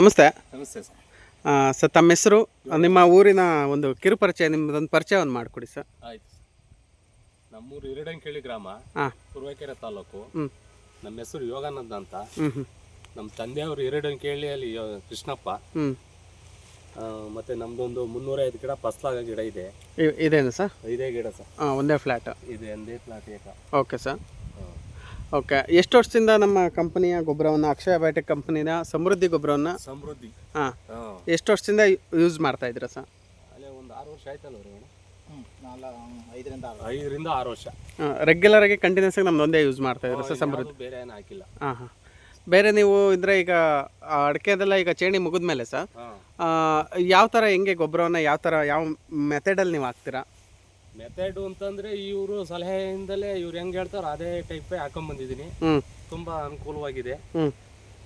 ನಮಸ್ತೆ. ನಮಸ್ತೆ sir. Sir ತಮ್ಮ ಹೆಸರು ನಿಮ್ಮ ಊರಿನ ಒಂದು ಕಿರು ಪರಿಚಯ ನಿಮ್ಮದೊಂದು ಪರಿಚಯವನ್ನು ಮಾಡಿಕೊಡಿ ಸರ್. ಆಯ್ತು ನಮ್ಮೂರು ಇರಡಂಕೇಳಿ ಗ್ರಾಮ ಹಾಂ. ಪೂರ್ವಕೆರೆ ತಾಲೂಕು. ನಮ್ಮ ಹೆಸರು ಯೋಗಾನಂದ ಅಂತ. ನಮ್ಮ ತಂದೆಯವರು ಇರಡಂಕೇಳಿಯಲ್ಲಿ ಅಲ್ಲಿ ಕೃಷ್ಣಪ್ಪ. ಆ, ಮತ್ತೆ ನಮ್ದೊಂದು ಮುನ್ನೂರೈದು ಗಿಡ ಫಸ್ಲಾಗ ಗಿಡ ಇದೆ. ಇದೇನು ಸರ್? ಇದೇ ಗಿಡ ಸರ್. ಹಾಂ ಒಂದೇ ಫ್ಲಾಟ್ ಇದೆ ಒಂದೇ ಫ್ಲಾಟ್ ಏಕ. Okay sir. ಓಕೆ. ಎಷ್ಟು ವರ್ಷದಿಂದ ನಮ್ಮ ಕಂಪನಿಯ ಗೊಬ್ಬರವನ್ನು ಅಕ್ಷಯ ಬಯೋಟೆಕ್ ಕಂಪನಿನ ಸಮೃದ್ಧಿ ಗೊಬ್ಬರವನ್ನು? ಸಮೃದ್ಧಿ. ಹಾಂ. ಎಷ್ಟು ವರ್ಷದಿಂದ ಯೂಸ್ ಮಾಡ್ತಾ ಇದ್ದೀರಾ ಸರ್? ಅಲ್ಲೇ ಒಂದು ಆರು ವರ್ಷ ಆಯ್ತಲ್ಲ ಐದರಿಂದ ಆರು ಐದರಿಂದ ಆರು ವರ್ಷ. ರೆಗ್ಯುಲರ್ ಆಗಿ ಕಂಟಿನ್ಯೂಸ್ ಆಗಿ ನಮ್ದು ಒಂದೇ ಯೂಸ್ ಮಾಡ್ತಾ ಇದ್ದೀರಾ ಸರ್ ಸಮೃದ್ಧಿ? ಬೇರೆ ಏನು ಹಾಕಿಲ್ಲ. ಹಾಂ ಹಾಂ. ಬೇರೆ ನೀವು ಇದ್ರೆ ಈಗ ಅಡಕೆದೆಲ್ಲ ಈಗ ಚೇಣಿ ಮುಗಿದ್ಮೇಲೆ ಸರ್ ಯಾವ ಥರ ಹೆಂಗೆ ಗೊಬ್ಬರವನ್ನು ಯಾವ ಥರ ಯಾವ ಮೆಥಡಲ್ಲಿ ನೀವು ಹಾಕ್ತೀರಾ? ಮೆಥಡ್ ಅಂತಂದ್ರೆ ಇವರು ಸಲಹೆಯಿಂದಲೇ ಇವ್ರು ಹೆಂಗ್ ಹೇಳ್ತಾರೋ ಅದೇ ಟೈಪ್ ಹಾಕೊಂಬಂದಿದ್ದೀನಿ ಹ್ಞೂ ತುಂಬಾ ಅನುಕೂಲವಾಗಿದೆ.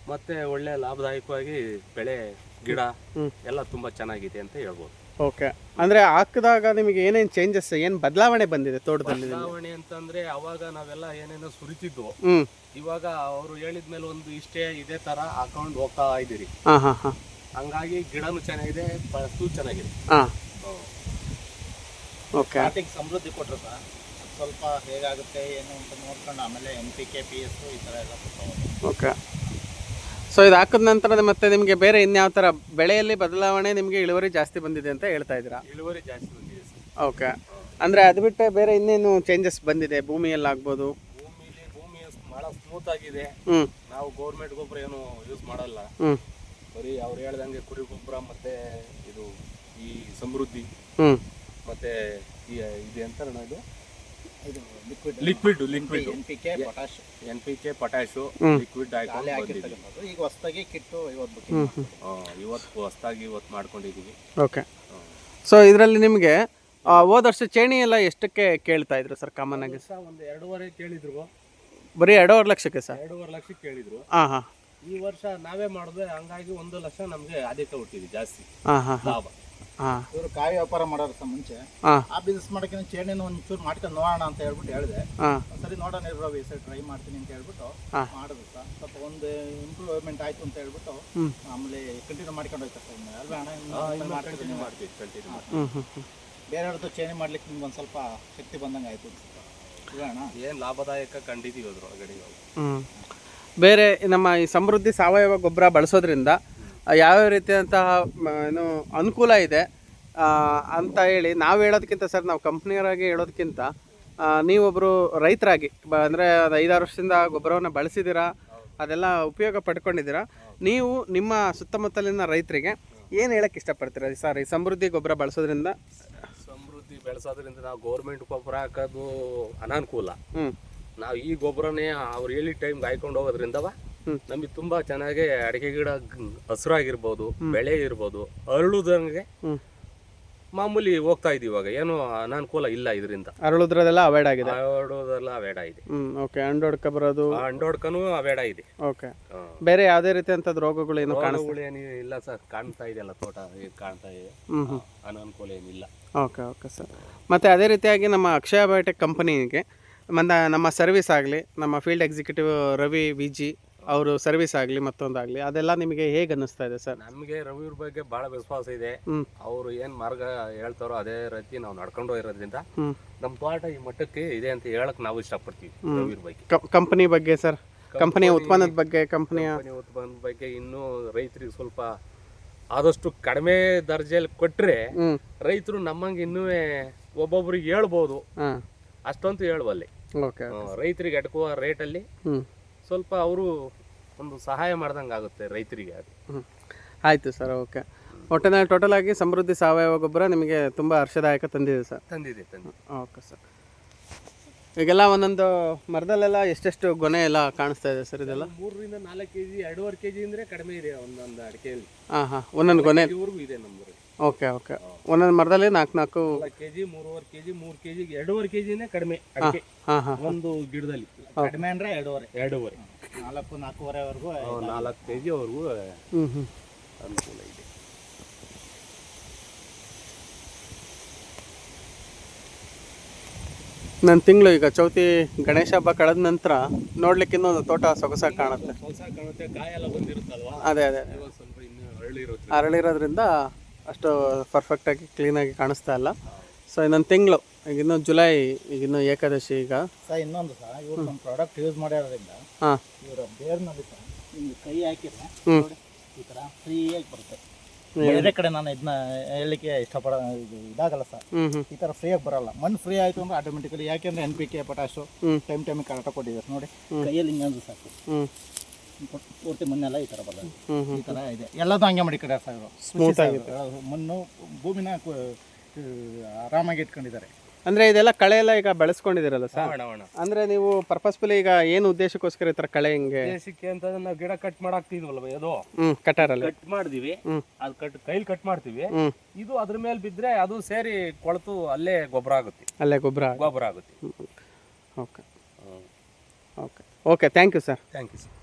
ಮತ್ತೆ ಒಳ್ಳೆ ಲಾಭದಾಯಕವಾಗಿ ಬೆಳೆ ಗಿಡ ಎಲ್ಲ ತುಂಬಾ ಚೆನ್ನಾಗಿದೆ ಅಂತ ಹೇಳ್ಬೋದು. ಓಕೆ. ಅಂದ್ರೆ ಹಾಕಿದಾಗ ನಿಮಗೆ ಏನೇನು ಚೇಂಜಸ್ ಏನು ಬದಲಾವಣೆ ಬಂದಿದೆ ತೋಟದಲ್ಲಿ ಬದಲಾವಣೆ ಅಂತಂದ್ರೆ ಅವಾಗ ನಾವೆಲ್ಲ ಏನೇನೋ ಸುರಿತಿದ್ವು. ಇವಾಗ ಅವರು ಹೇಳಿದ್ಮೇಲೆ ಒಂದು ಇಷ್ಟೇ ಇದೇ ತರ ಹಾಕೊಂಡು ಹೋಗ್ತಾ ಇದ್ದೀರಿ. ಹಾಂ ಹಾಂ ಹಾಂ. ಹಂಗಾಗಿ ಗಿಡನೂ ಚೆನ್ನಾಗಿದೆ ಚೆನ್ನಾಗಿದೆ. ಹಾಂ. ಓಕೆ ಸ್ಟಾರ್ಟಿಂಗ್ ಸಮೃದ್ಧಿ ಕೊಟ್ಟರು ಸರ್ ಸ್ವಲ್ಪ ಹೇಗಾಗುತ್ತೆ ಏನು ಅಂತ ನೋಡ್ಕೊಂಡು ಆಮೇಲೆ N P K P S ಈ ಥರ ಎಲ್ಲ ಕೊಟ್ಟು ಓಕೆ ಸೊ ಇದು ಹಾಕಿದ ನಂತರ ಮತ್ತೆ ನಿಮಗೆ ಬೇರೆ ಇನ್ಯಾವ ಥರ ಬೆಳೆಯಲ್ಲಿ ಬದಲಾವಣೆ ನಿಮಗೆ ಇಳುವರಿ ಜಾಸ್ತಿ ಬಂದಿದೆ ಅಂತ ಹೇಳ್ತಾ ಇದ್ದೀರಾ? ಇಳುವರಿ ಜಾಸ್ತಿ ಬಂದಿದೆ ಸರ್. ಓಕೆ ಅಂದರೆ ಅದು ಬಿಟ್ಟರೆ ಬೇರೆ ಇನ್ನೇನು ಚೇಂಜಸ್ ಬಂದಿದೆ? ಭೂಮಿಯಲ್ಲಿ ಆಗ್ಬೋದು. ಭೂಮಿಲಿ ಭೂಮಿ ಭಾಳ ಸ್ಮೂತ್ ಆಗಿದೆ. ಹ್ಞೂ ನಾವು ಗೌರ್ಮೆಂಟ್ ಗೊಬ್ಬರ ಏನು ಯೂಸ್ ಮಾಡಲ್ಲ. ಹ್ಞೂ ಬರೀ ಅವ್ರು ಹೇಳ್ದಂಗೆ ಕುರಿ ಗೊಬ್ಬರ ಮತ್ತೆ ಇದು ಈ ಸಮೃದ್ಧಿ. ಹ್ಞೂ ಮತ್ತೆ ಇದು ಎಂತ ಅಂತ ಇದು? Liquid liquid N P K potash N P K potash liquid ಹಾಕಿರ್ತಕ್ಕಂಥದ್ದು. ಈಗ ಹೊಸದಾಗಿ ಕಿಟ್ಟು ಇವತ್ತು ಇವತ್ತು ಹೊಸದಾಗಿ ಇವತ್ತು ಮಾಡ್ಕೊಂಡಿದ್ದೀವಿ. ಓಕೆ ಸೊ ಇದರಲ್ಲಿ ನಿಮಗೆ ಹೋದ ವರ್ಷ ಚೇಣಿ ಎಲ್ಲ ಎಷ್ಟಕ್ಕೆ ಕೇಳ್ತಾ ಇದ್ರು ಸರ್ ಕಾಮನ್ ಆಗಿ? ಸರ್ ಒಂದು ಎರಡೂವರೆ ಕೇಳಿದ್ರು. ಬರೀ ಎರಡೂವರೆ ಲಕ್ಷಕ್ಕೆ ಸರ್? ಎರಡೂವರೆ ಲಕ್ಷಕ್ಕೆ ಕೇಳಿದ್ರು. ಹಾಂ ಹಾಂ. ಈ ವರ್ಷ ನಾವೇ ಮಾಡಿದ್ರೆ ಹಂಗಾಗಿ ಒಂದು ಲಕ್ಷ ನಮಗೆ ಆದ್ಯತೆ ಹುಟ್ಟಿದ್ವಿ ಜಾಸ್ತಿ. ಹಾಂ ಹಾಂ. ಲಾಭ. ಇವರು ಕಾಯಿ ವ್ಯಾಪಾರ ಮಾಡೋರು ಸಹ ಮುಂಚೆ. ಆ ಬಿಸ್ನೆಸ್ ಮಾಡಕಿನ ಚೇಣಿನ ಒಂಚೂರು ಮಾಡ್ಕೊಂಡು ನೋಡೋಣ ಅಂತ ಹೇಳ್ಬಿಟ್ಟು ಹೇಳಿದೆ. ಸರಿ ನೋಡೋಣ ಇರೋ ಈ ಸರಿ ಟ್ರೈ ಮಾಡ್ತೀನಿ ಅಂತ ಹೇಳ್ಬಿಟ್ಟು. ಮಾಡಿದ್ರು ಸರ್ ಸ್ವಲ್ಪ ಒಂದು ಇಂಪ್ರೂವ್ಮೆಂಟ್ ಆಯ್ತು ಅಂತ ಹೇಳ್ಬಿಟ್ಟು ಆಮೇಲೆ ಕಂಟಿನ್ಯೂ ಮಾಡ್ಕೊಂಡು ಹೋಯ್ತಾರೆ ಕಂಟಿನ್ಯೂ ಮಾಡ್ತೀವಿ ಕಂಟಿನ್ಯೂ ಮಾಡ್ತೀವಿ ಬೇರೆಯವ್ರದ್ದು ಚೇಂಜ್ ಮಾಡ್ಲಿಕ್ಕೆ ನಿಮ್ಗೆ ಒಂದು ಸ್ವಲ್ಪ ಶಕ್ತಿ ಬಂದಂಗೆ ಆಯ್ತು ಏನ್ ಏನು ಲಾಭದಾಯಕ ಕಂಡಿದ್ದೀವಿ ಅದ್ರ ಇವಾಗ ಬೇರೆ ನಮ್ಮ ಈ ಸಮೃದ್ಧಿ ಸಾವಯವ ಗೊಬ್ಬರ ಬಳಸೋದ್ರಿಂದ ಯಾವ್ಯಾವ ರೀತಿಯಾದಂತಹ ಏನು ಅನುಕೂಲ ಇದೆ ಅಂತ ಹೇಳಿ ನಾವು ಹೇಳೋದಕ್ಕಿಂತ ಸರ್ ನಾವು ಕಂಪ್ನಿಯರಾಗಿ ಹೇಳೋದಕ್ಕಿಂತ ನೀವೊಬ್ಬರು ರೈತರಾಗಿ ಬ ಅಂದರೆ ಅದು ಐದಾರು ವರ್ಷದಿಂದ ಗೊಬ್ಬರವನ್ನು ಬಳಸಿದ್ದೀರಾ ಅದೆಲ್ಲ ಉಪಯೋಗ ಪಡ್ಕೊಂಡಿದ್ದೀರಾ ನೀವು ನಿಮ್ಮ ಸುತ್ತಮುತ್ತಲಿನ ರೈತರಿಗೆ ಏನು ಹೇಳಕ್ಕೆ ಇಷ್ಟಪಡ್ತೀರಾ ಸರ್ ಈ ಸಮೃದ್ಧಿ ಗೊಬ್ಬರ ಬಳಸೋದ್ರಿಂದ? ಸಮೃದ್ಧಿ ಬೆಳೆಸೋದ್ರಿಂದ ನಾವು ಗೌರ್ಮೆಂಟ್ ಗೊಬ್ಬರ ಹಾಕೋದು ಅನಾನುಕೂಲ. ಹ್ಞೂ ನಾವು ಈ ಗೊಬ್ಬರನೇ ಅವ್ರು ಹೇಳಿ ಟೈಮ್ಗೆ ಹಾಯ್ಕೊಂಡು ಹೋಗೋದ್ರಿಂದವ. ನಮಗೆ ತುಂಬಾ ಚೆನ್ನಾಗಿ ಅಡಿಕೆ ಗಿಡ ಹಸಿರಾಗಿರ್ಬೋದು ಬೆಳೆ ಇರ್ಬೋದು ಅರಳುದಂಗೆ ಮಾಮೂಲಿ ಹೋಗ್ತಾ ಇದೀವಿ ಇವಾಗ. ಏನು ಅನಾನುಕೂಲ ಇಲ್ಲ ಇದರಿಂದ. ಅರಳುದ್ರದೆಲ್ಲ ಅವಾಯ್ಡ್ ಆಗಿದೆ? ಆಡೋದೆಲ್ಲ ಅವೇಡ ಇದೆ ಓಕೆ ಅಂಡೋಡ್ಕ ಬರೋದು? ಅಂಡೋಡ್ಕನು ಅವೇಡ ಇದೆ ಓಕೆ ಬೇರೆ ಯಾವುದೇ ರೀತಿಯಂಥದ್ದು ರೋಗಗಳು ಏನು ಕಾಣಿಸ್ತಾ ಏನು ಇಲ್ಲ ಸರ್. ಕಾಣ್ತಾ ಇದೆಯಲ್ಲ ತೋಟ ಈಗ ಕಾಣ್ತಾ ಇದೆ. ಅನಾನುಕೂಲ ಏನಿಲ್ಲ ಓಕೆ ಓಕೆ ಸರ್ ಮತ್ತೆ ಅದೇ ರೀತಿಯಾಗಿ ನಮ್ಮ ಅಕ್ಷಯ ಬಯೋಟೆಕ್ ಕಂಪನಿಗೆ ಮಂದ ನಮ್ಮ ಸರ್ವಿಸ್ ಆಗಲಿ ನಮ್ಮ field executive Ravi V G ಅವರು ಸರ್ವಿಸ್ ಆಗಲಿ ಮತ್ತೊಂದಾಗಲಿ ಅದೆಲ್ಲ ನಿಮಗೆ ಹೇಗೆ ಅನ್ನಿಸ್ತಾ ಇದೆ ಸರ್? ನಮಗೆ ರವಿಯವ್ರ ಬಗ್ಗೆ ಬಹಳ ವಿಶ್ವಾಸ ಇದೆ. ಅವರು ಏನ್ ಮಾರ್ಗ ಹೇಳ್ತಾರೋ ಅದೇ ರೀತಿ ನಾವು ನಡ್ಕೊಂಡು ಇರೋದ್ರಿಂದ ಹ್ಞೂ ನಮ್ಮ ತೋಟ ಈ ಮಟ್ಟಕ್ಕೆ ಇದೆ ಅಂತ ಹೇಳಕ್ ನಾವು ಇಷ್ಟಪಡ್ತೀವಿ ರವಿಯವ್ರ ಬಗ್ಗೆ. ಕಂಪನಿ ಬಗ್ಗೆ ಸರ್? ಕಂಪನಿಯ ಉತ್ಪನ್ನದ ಬಗ್ಗೆ ಕಂಪನಿಯ ಕಂಪನಿ ಉತ್ಪನ್ನದ ಬಗ್ಗೆ ಇನ್ನೂ ರೈತರಿಗೆ ಸ್ವಲ್ಪ ಆದಷ್ಟು ಕಡಿಮೆ ದರ್ಜೆಯಲ್ಲಿ ಕೊಟ್ರೆ ಹ್ಞೂ ರೈತರು ನಮ್ಮಂಗೆ ಇನ್ನೂ ಒಬ್ಬೊಬ್ರಿಗೆ ಹೇಳ್ಬೋದು. ಹಾಂ. ಅಷ್ಟಂತೂ ಹೇಳ್ಬಲ್ಲಿ ಓಕೆ ರೈತರಿಗೆ ಅಟಕುವ ರೇಟಲ್ಲಿ ಹ್ಞೂ ಸ್ವಲ್ಪ ಅವರು ಒಂದು ಸಹಾಯ ಮಾಡ್ದಂಗೆ ಆಗುತ್ತೆ ರೈತರಿಗೆ ಅದು. ಹ್ಞೂ ಆಯಿತು ಸರ್ ಓಕೆ. ಒಟ್ಟಿನಲ್ಲಿ ಟೋಟಲ್ ಆಗಿ ಸಮೃದ್ಧಿ ಸಾವಯವ ಗೊಬ್ಬರ ನಿಮಗೆ ತುಂಬ ಹರ್ಷದಾಯಕ ತಂದಿದೆ ಸರ್. ತಂದಿದೆ ತಂದಿದೆ. Okay sir. ಈಗೆಲ್ಲ ಒಂದೊಂದು ಮರದಲ್ಲೆಲ್ಲ ಎಷ್ಟೆಷ್ಟು ಗೊನೆ ಎಲ್ಲ ಕಾಣಿಸ್ತಾ ಇದೆ ಸರ್ ಇದೆಲ್ಲ? ಮೂರರಿಂದ ನಾಲ್ಕು ಕೆ ಜಿ ಎರಡೂವರೆ ಕೆ ಜಿ ಅಂದರೆ ಕಡಿಮೆ ಇದೆ ಒಂದೊಂದು ಅಡಿಕೆಯಲ್ಲಿ. ಹಾಂ ಹಾಂ ಒಂದೊಂದು ಗೊನೆ. ಇವ್ರಿಗೂ ಇದೆ ನಮ್ಮದು ಓಕೆ ಓಕೆ. ಒಂದೊಂದು ಮರದಲ್ಲಿ ನಾಲ್ಕು ನಾಲ್ಕು ಕೆಜಿ ಕೆ ಜಿ ಮೂರುವರೆ ಕೆ ಜಿ ಮೂರು ಕೆ ಜಿ ಎರಡೂವರೆ ಕೆ ಜಿನೇ ಕಡಿಮೆ ಅಡಿಕೆ. ಹಾಂ ಹಾಂ ಒಂದು ಗಿಡದಲ್ಲಿ. ಕಡಿಮೆ ಅಂದ್ರೆ ಎರಡೂವರೆ. ಎರಡೂವರೆ. ನಾಲ್ಕು ನಾಲ್ಕೂವರೆವರೆಗೂ ನಾಲ್ಕು ಕೆ ಜಿವರೆಗೂ ಹ್ಞೂ ಹ್ಞೂ ಅನುಕೂಲ ಇದೆ. ನನ್ನ ತಿಂಗಳು ಈಗ ಚೌತಿ ಗಣೇಶ ಹಬ್ಬ ಕಳೆದ ನಂತರ ನೋಡ್ಲಿಕ್ಕೆ ಇನ್ನೊಂದು ತೋಟ ಸೊಗಸಾಗಿ ಕಾಣುತ್ತೆ. ಹೊಸ ಕಾಣುತ್ತೆ ಕಾಯೆಲ್ಲ ಬಂದಿರುತ್ತಲ್ವಾ? ಅದೇ ಅದೇ. ಸ್ವಲ್ಪ ಇನ್ನು ಅರಳಿರೋದು ಅರಳಿರೋದ್ರಿಂದ ಅಷ್ಟು ಪರ್ಫೆಕ್ಟಾಗಿ ಕ್ಲೀನಾಗಿ ಕಾಣಿಸ್ತಾ ಇಲ್ಲ. ಸೊ ಇನ್ನೊಂದು ತಿಂಗಳು ಈಗ ಇನ್ನೂ ಜುಲೈ ಈಗ ಇನ್ನೂ ಏಕಾದಶಿ ಈಗ. ಸರ್ ಇನ್ನೊಂದು ಸರ್ ಇವ್ರು ನಮ್ಮ ಪ್ರಾಡಕ್ಟ್ ಯೂಸ್ ಮಾಡಿರೋದ್ರಿಂದ ಹಾಂ. ಇವರ ಬೇರ್ನಲ್ಲಿ ಸರ್ ಹಿಂಗೆ ಕೈ ಹಾಕಿದ್ರೆ ಹ್ಮ್. ನೋಡಿ ಈ ಥರ ಫ್ರೀಯಾಗಿ ಬರುತ್ತೆ. ಬೇರೆ ಕಡೆ ನಾನು ಇದನ್ನ ಹೇಳಲಿಕ್ಕೆ ಇಷ್ಟಪಡ ಇದು ಇದಾಗಲ್ಲ ಸರ್. ಹ್ಞೂ ಹ್ಞೂ ಈ ಥರ ಫ್ರೀಯಾಗಿ ಬರಲ್ಲ. ಮಣ್ಣು ಫ್ರೀ ಆಯಿತು ಅಂದ್ರೆ ಆಟೋಮೆಟಿಕಲಿ ಯಾಕೆಂದ್ರೆ N P K potash. Time ಟೈಮಿಗೆ ಕರೆಕ್ಟಾಗಿ ಕೊಟ್ಟಿದ್ದಾರೆ ನೋಡಿ. ಕೈಯಲ್ಲಿ ಹಿಂಗೆ ಸಾಕು. ಹ್ಞೂ ಪೂರ್ತಿ ಮಣ್ಣೆಲ್ಲ ಈ ಥರ ಹ್ಞೂ ಈ ಥರ ಇದೆ. ಎಲ್ಲದೂ ಹಂಗೆ ಮಾಡಿ ಕಡೆ Smooth ಮಣ್ಣು ಭೂಮಿನ ಆರಾಮಾಗಿ ಇಟ್ಕೊಂಡಿದ್ದಾರೆ. ಅಂದ್ರೆ ಇದೆಲ್ಲ ಕಳೆ ಎಲ್ಲ ಈಗ ಬೆಳೆಸ್ಕೊಂಡಿದ್ದೀರಲ್ಲ ಸರ್? ಅಂದ್ರೆ ನೀವು ಪರ್ಪಸ್ಫುಲಿ ಈಗ ಏನು ಉದ್ದೇಶಕ್ಕೋಸ್ಕರ ಈ ಥರ ಕಳೆ ಹಿಂಗೆ ಅಂತ ನಾವು ಗಿಡ ಕಟ್ ಮಾಡಾಕ್ತಿದ್ವಲ್ಲ ಅದು? ಕಟಾರಲ್ಲಿ ಕಟ್ ಮಾಡಿದೀವಿ. ಅದು ಕಟ್ ಕೈಲಿ ಕಟ್ ಮಾಡ್ತೀವಿ. ಇದು ಅದ್ರ ಮೇಲೆ ಬಿದ್ರೆ ಅದು ಸೇರಿ ಕೊಳತು ಅಲ್ಲೇ ಗೊಬ್ಬರ ಆಗುತ್ತೆ. ಅಲ್ಲೇ ಗೊಬ್ಬರ ಗೊಬ್ಬರ ಆಗುತ್ತೆ. Okay. Okay. Okay thank you sir thank you sir